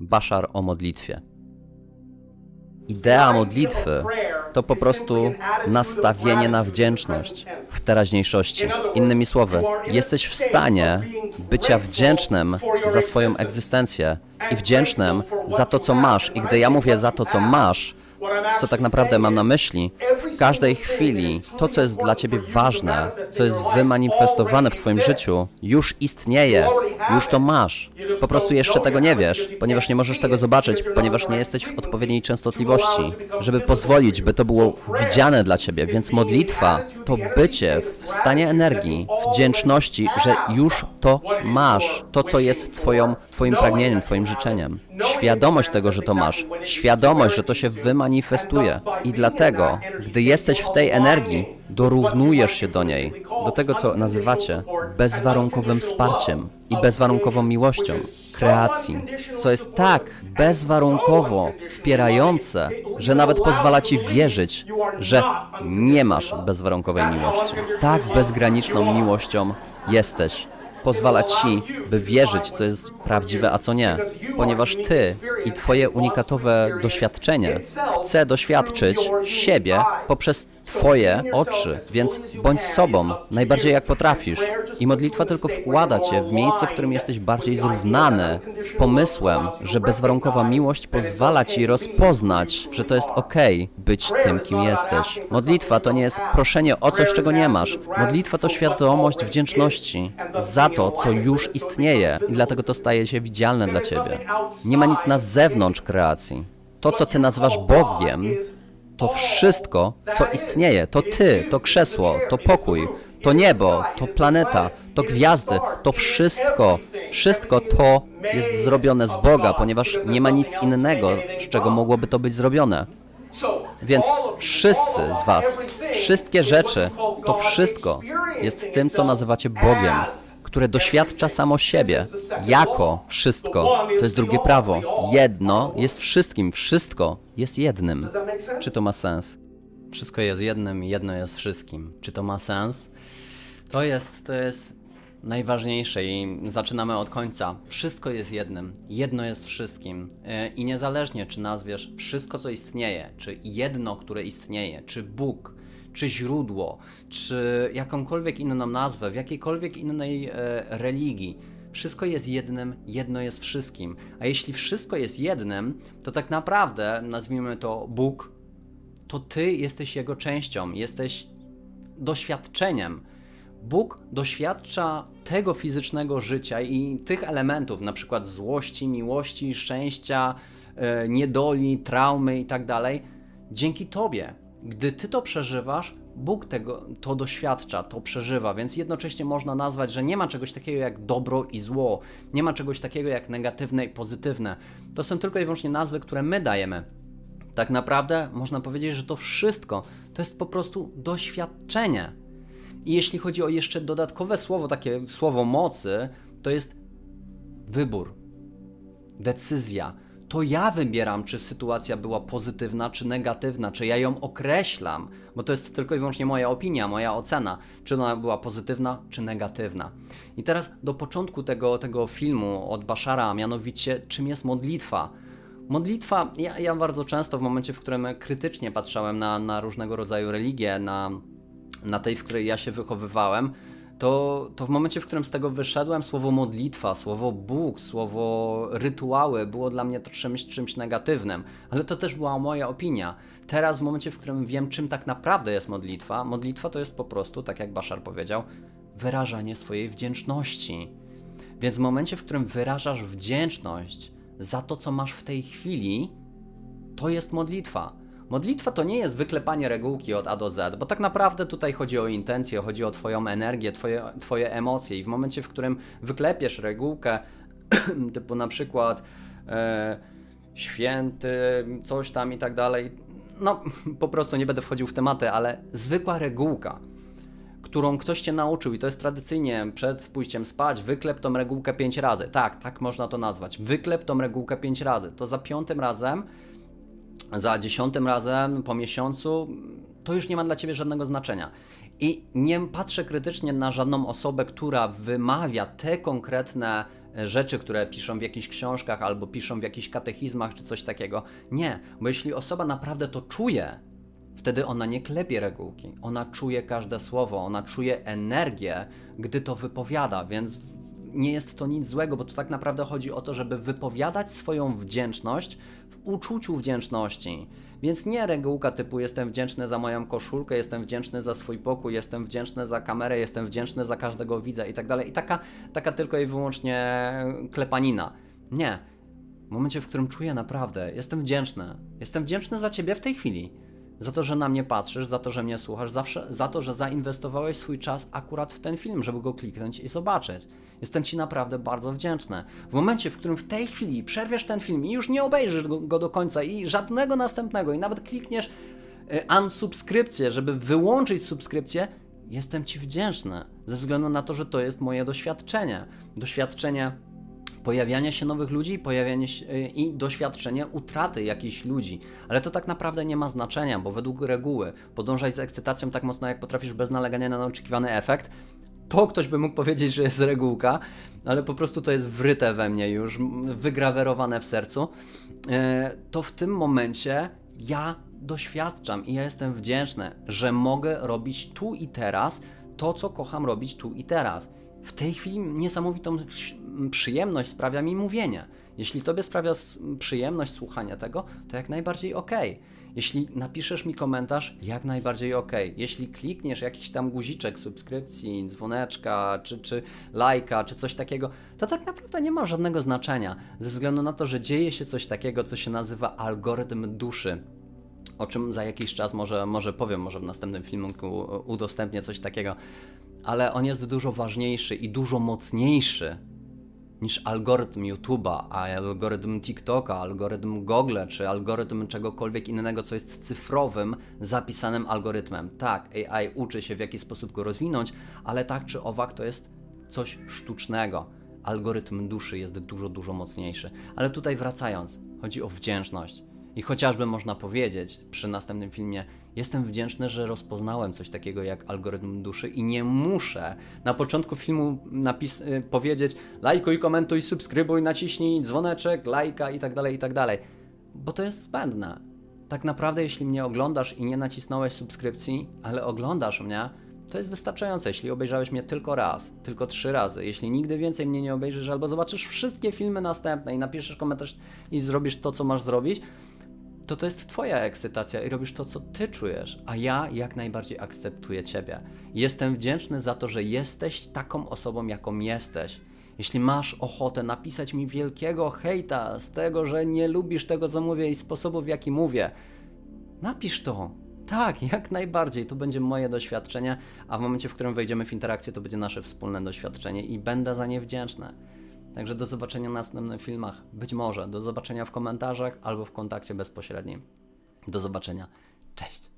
Bashar o modlitwie. Idea modlitwy to po prostu nastawienie na wdzięczność w teraźniejszości. Innymi słowy, jesteś w stanie bycia wdzięcznym za swoją egzystencję i wdzięcznym za to, co masz. I gdy ja mówię za to, co masz, co tak naprawdę mam na myśli, w każdej chwili to, co jest dla ciebie ważne, co jest wymanifestowane w twoim życiu, już istnieje, już to masz. Po prostu jeszcze tego nie wiesz, ponieważ nie możesz tego zobaczyć, ponieważ nie jesteś w odpowiedniej częstotliwości, żeby pozwolić, by to było widziane dla ciebie. Więc modlitwa to bycie w stanie energii, wdzięczności, że już to masz, to, co jest twoją, twoim pragnieniem, twoim życzeniem. Świadomość tego, że to masz, świadomość, że to się wymanifestuje. I dlatego, gdy jesteś w tej energii, dorównujesz się do niej, do tego, co nazywacie bezwarunkowym wsparciem i bezwarunkową miłością kreacji, co jest tak bezwarunkowo wspierające, że nawet pozwala ci wierzyć, że nie masz bezwarunkowej miłości. Tak bezgraniczną miłością jesteś pozwala ci, by wierzyć, co jest prawdziwe, a co nie. Ponieważ ty i twoje unikatowe doświadczenie chce doświadczyć siebie poprzez twoje oczy, więc bądź sobą, najbardziej jak potrafisz. I modlitwa tylko wkłada cię w miejsce, w którym jesteś bardziej zrównany z pomysłem, że bezwarunkowa miłość pozwala ci rozpoznać, że to jest okej być tym, kim jesteś. Modlitwa to nie jest proszenie o coś, czego nie masz. Modlitwa to świadomość wdzięczności za to, co już istnieje i dlatego to staje się widzialne dla ciebie. Nie ma nic na zewnątrz kreacji. To, co ty nazywasz Bogiem, to wszystko, co istnieje, to ty, to krzesło, to pokój, to niebo, to planeta, to gwiazdy, to wszystko, wszystko to jest zrobione z Boga, ponieważ nie ma nic innego, z czego mogłoby to być zrobione. Więc wszyscy z Was, wszystkie rzeczy, to wszystko jest tym, co nazywacie Bogiem, które doświadcza samo siebie, jako wszystko. To jest drugie prawo. Jedno jest wszystkim, wszystko jest jednym. Czy to ma sens? Wszystko jest jednym, jedno jest wszystkim. Czy to ma sens? To jest, to jest najważniejsze i zaczynamy od końca. Wszystko jest jednym, jedno jest wszystkim. E, I niezależnie, czy nazwiesz wszystko, co istnieje, czy jedno, które istnieje, czy Bóg, czy źródło, czy jakąkolwiek inną nazwę, w jakiejkolwiek innej e, religii, wszystko jest jednym, jedno jest wszystkim. A jeśli wszystko jest jednym, to tak naprawdę, nazwijmy to Bóg, to ty jesteś jego częścią, jesteś doświadczeniem. Bóg doświadcza tego fizycznego życia i tych elementów, na przykład złości, miłości, szczęścia, e, niedoli, traumy i tak dzięki tobie. Gdy ty to przeżywasz, Bóg tego, to doświadcza, to przeżywa, więc jednocześnie można nazwać, że nie ma czegoś takiego jak dobro i zło, nie ma czegoś takiego jak negatywne i pozytywne. To są tylko i wyłącznie nazwy, które my dajemy. Tak naprawdę można powiedzieć, że to wszystko to jest po prostu doświadczenie. I jeśli chodzi o jeszcze dodatkowe słowo, takie słowo mocy, to jest wybór, decyzja. To ja wybieram, czy sytuacja była pozytywna, czy negatywna, czy ja ją określam, bo to jest tylko i wyłącznie moja opinia, moja ocena, czy ona była pozytywna, czy negatywna. I teraz do początku tego, tego filmu od Bashara, mianowicie czym jest modlitwa. Modlitwa, ja, ja bardzo często w momencie, w którym krytycznie patrzałem na, na różnego rodzaju religie, na, na tej, w której ja się wychowywałem, to, to w momencie, w którym z tego wyszedłem, słowo modlitwa, słowo Bóg, słowo rytuały było dla mnie to czymś, czymś negatywnym, ale to też była moja opinia. Teraz, w momencie, w którym wiem, czym tak naprawdę jest modlitwa, modlitwa to jest po prostu, tak jak Bashar powiedział, wyrażanie swojej wdzięczności. Więc w momencie, w którym wyrażasz wdzięczność za to, co masz w tej chwili, to jest modlitwa. Modlitwa to nie jest wyklepanie regułki od A do Z, bo tak naprawdę tutaj chodzi o intencję, chodzi o Twoją energię, Twoje, twoje emocje i w momencie, w którym wyklepiesz regułkę, typu na przykład e, święty, coś tam i tak dalej, no po prostu nie będę wchodził w tematy, ale zwykła regułka, którą ktoś cię nauczył i to jest tradycyjnie przed pójściem spać, wyklep tą regułkę pięć razy. Tak, tak można to nazwać. Wyklep tą regułkę pięć razy. To za piątym razem za dziesiątym razem po miesiącu, to już nie ma dla ciebie żadnego znaczenia. I nie patrzę krytycznie na żadną osobę, która wymawia te konkretne e, rzeczy, które piszą w jakichś książkach albo piszą w jakichś katechizmach czy coś takiego. Nie, bo jeśli osoba naprawdę to czuje, wtedy ona nie klepie regułki. Ona czuje każde słowo, ona czuje energię, gdy to wypowiada, więc nie jest to nic złego, bo tu tak naprawdę chodzi o to, żeby wypowiadać swoją wdzięczność uczuciu wdzięczności. Więc nie regułka typu jestem wdzięczny za moją koszulkę, jestem wdzięczny za swój pokój, jestem wdzięczny za kamerę, jestem wdzięczny za każdego widza i tak dalej. I taka, taka tylko i wyłącznie klepanina. Nie. W momencie, w którym czuję naprawdę, jestem wdzięczny. Jestem wdzięczny za ciebie w tej chwili. Za to, że na mnie patrzysz, za to, że mnie słuchasz, zawsze, za to, że zainwestowałeś swój czas akurat w ten film, żeby go kliknąć i zobaczyć. Jestem Ci naprawdę bardzo wdzięczny. W momencie, w którym w tej chwili przerwiesz ten film i już nie obejrzysz go, do końca i żadnego następnego, i nawet klikniesz y, unsubskrypcję, żeby wyłączyć subskrypcję, jestem Ci wdzięczny. Ze względu na to, że to jest moje doświadczenie. Doświadczenie pojawiania się nowych ludzi się, y, i doświadczenie utraty jakichś ludzi. Ale to tak naprawdę nie ma znaczenia, bo według reguły podążaj z ekscytacją tak mocno, jak potrafisz bez nalegania na oczekiwany efekt. To ktoś by mógł powiedzieć, że jest regułka, ale po prostu to jest wryte we mnie już, wygrawerowane w sercu. E, To w tym momencie ja doświadczam i ja jestem wdzięczny, że mogę robić tu i teraz to, co kocham robić tu i teraz. W tej chwili niesamowitą przyjemność sprawia mi mówienie. Jeśli tobie sprawia przyjemność słuchania tego, to jak najbardziej ok. Jeśli napiszesz mi komentarz, jak najbardziej ok. Jeśli klikniesz jakiś tam guziczek subskrypcji, dzwoneczka, czy, czy lajka, czy coś takiego, to tak naprawdę nie ma żadnego znaczenia, ze względu na to, że dzieje się coś takiego, co się nazywa algorytm duszy o czym za jakiś czas może, może powiem, może w następnym filmiku udostępnię coś takiego, ale on jest dużo ważniejszy i dużo mocniejszy niż algorytm YouTube'a, a algorytm TikToka, algorytm Google, czy algorytm czegokolwiek innego, co jest cyfrowym, zapisanym algorytmem. Tak, AI uczy się w jaki sposób go rozwinąć, ale tak czy owak to jest coś sztucznego. Algorytm duszy jest dużo, dużo mocniejszy. Ale tutaj wracając, chodzi o wdzięczność. I chociażby można powiedzieć przy następnym filmie, jestem wdzięczny, że rozpoznałem coś takiego jak algorytm duszy i nie muszę na początku filmu napis- y, powiedzieć lajkuj, komentuj, subskrybuj, naciśnij dzwoneczek, lajka i tak dalej, i tak. Bo to jest zbędne. Tak naprawdę, jeśli mnie oglądasz i nie nacisnąłeś subskrypcji, ale oglądasz mnie, to jest wystarczające, jeśli obejrzałeś mnie tylko raz, tylko trzy razy. Jeśli nigdy więcej mnie nie obejrzysz, albo zobaczysz wszystkie filmy następne i napiszesz komentarz i zrobisz to, co masz zrobić, to to jest Twoja ekscytacja i robisz to, co Ty czujesz, a ja jak najbardziej akceptuję Ciebie. Jestem wdzięczny za to, że jesteś taką osobą, jaką jesteś. Jeśli masz ochotę napisać mi wielkiego hejta z tego, że nie lubisz tego, co mówię i sposobu, w jaki mówię, napisz to. Tak, jak najbardziej. To będzie moje doświadczenie, a w momencie, w którym wejdziemy w interakcję, to będzie nasze wspólne doświadczenie i będę za nie wdzięczny. Także do zobaczenia w następnych filmach. Być może do zobaczenia w komentarzach albo w kontakcie bezpośrednim. Do zobaczenia. Cześć.